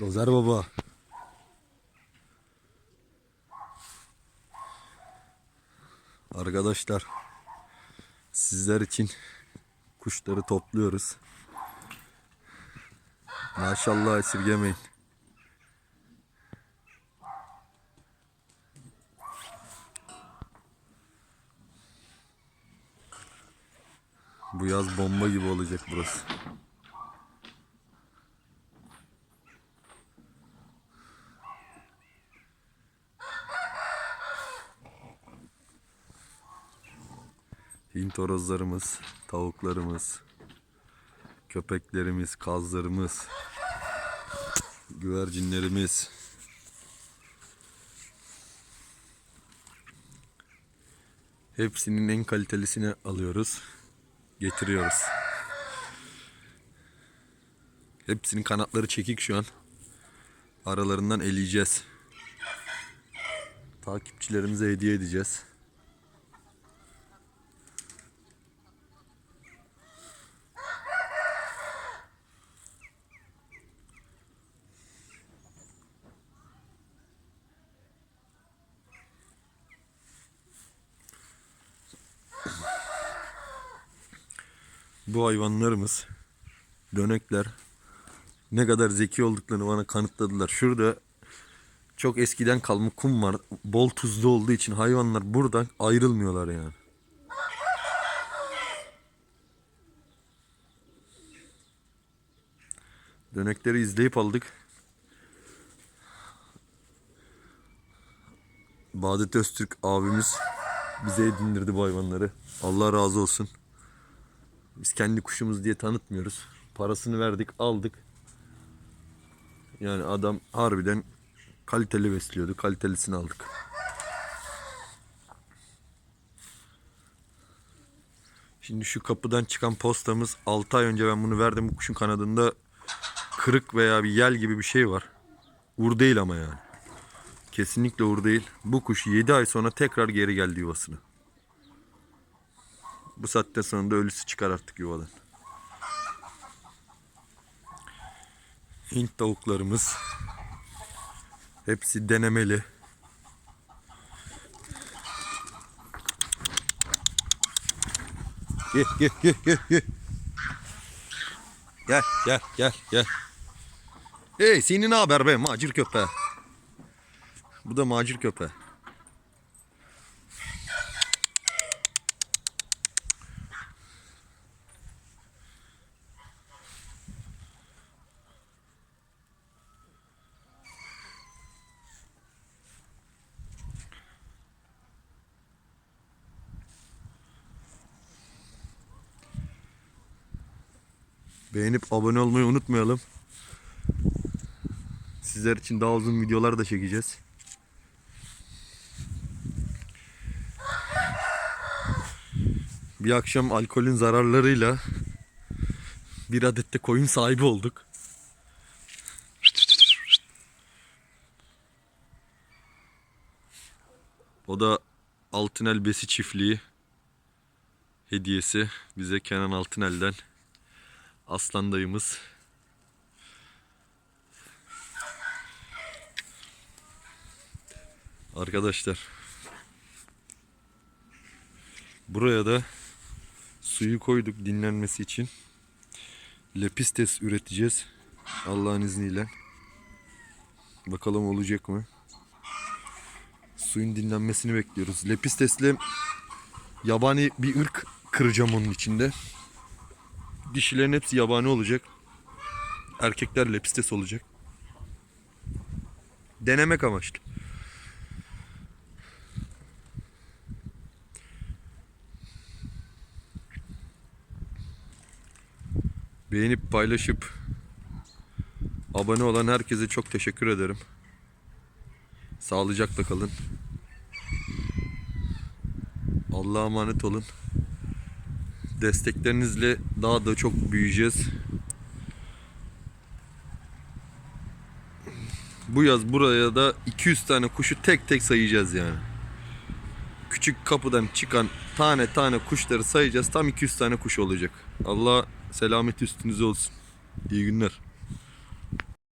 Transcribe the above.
Dozer baba. Arkadaşlar sizler için kuşları topluyoruz. Maşallah esirgemeyin. Bu yaz bomba gibi olacak burası. Hint horozlarımız, tavuklarımız, köpeklerimiz, kazlarımız, güvercinlerimiz. Hepsinin en kalitelisini alıyoruz, getiriyoruz. Hepsinin kanatları çekik şu an. Aralarından eleyeceğiz. Takipçilerimize hediye edeceğiz. Bu hayvanlarımız dönekler ne kadar zeki olduklarını bana kanıtladılar. Şurada çok eskiden kalma kum var. Bol tuzlu olduğu için hayvanlar buradan ayrılmıyorlar yani. Dönekleri izleyip aldık. Badet Öztürk abimiz bize edindirdi bu hayvanları. Allah razı olsun. Biz kendi kuşumuz diye tanıtmıyoruz. Parasını verdik, aldık. Yani adam harbiden kaliteli besliyordu. Kalitelisini aldık. Şimdi şu kapıdan çıkan postamız 6 ay önce ben bunu verdim. Bu kuşun kanadında kırık veya bir yel gibi bir şey var. Uğur değil ama yani. Kesinlikle uğur değil. Bu kuş 7 ay sonra tekrar geri geldi yuvasına. Bu saatten sonra da ölüsü çıkar artık yuvadan. Hint tavuklarımız. Hepsi denemeli. Gel gel gel gel gel. Gel gel gel gel. Hey senin ne haber be macir köpeği? Bu da macir köpeği. Beğenip abone olmayı unutmayalım. Sizler için daha uzun videolar da çekeceğiz. Bir akşam alkolün zararlarıyla bir adet de koyun sahibi olduk. O da Altınel Besi Çiftliği hediyesi bize Kenan Altınel'den. Aslan dayımız. Arkadaşlar. Buraya da suyu koyduk dinlenmesi için. Lepistes üreteceğiz. Allah'ın izniyle. Bakalım olacak mı? Suyun dinlenmesini bekliyoruz. Lepistesle yabani bir ırk kıracağım onun içinde. Dişilerin hepsi yabani olacak. Erkekler lepistes olacak. Denemek amaçlı. Beğenip paylaşıp abone olan herkese çok teşekkür ederim. Sağlıcakla kalın. Allah'a emanet olun. Desteklerinizle daha da çok büyüyeceğiz. Bu yaz buraya da 200 tane kuşu tek tek sayacağız yani. Küçük kapıdan çıkan tane tane kuşları sayacağız. Tam 200 tane kuş olacak. Allah selamet üstünüze olsun. İyi günler.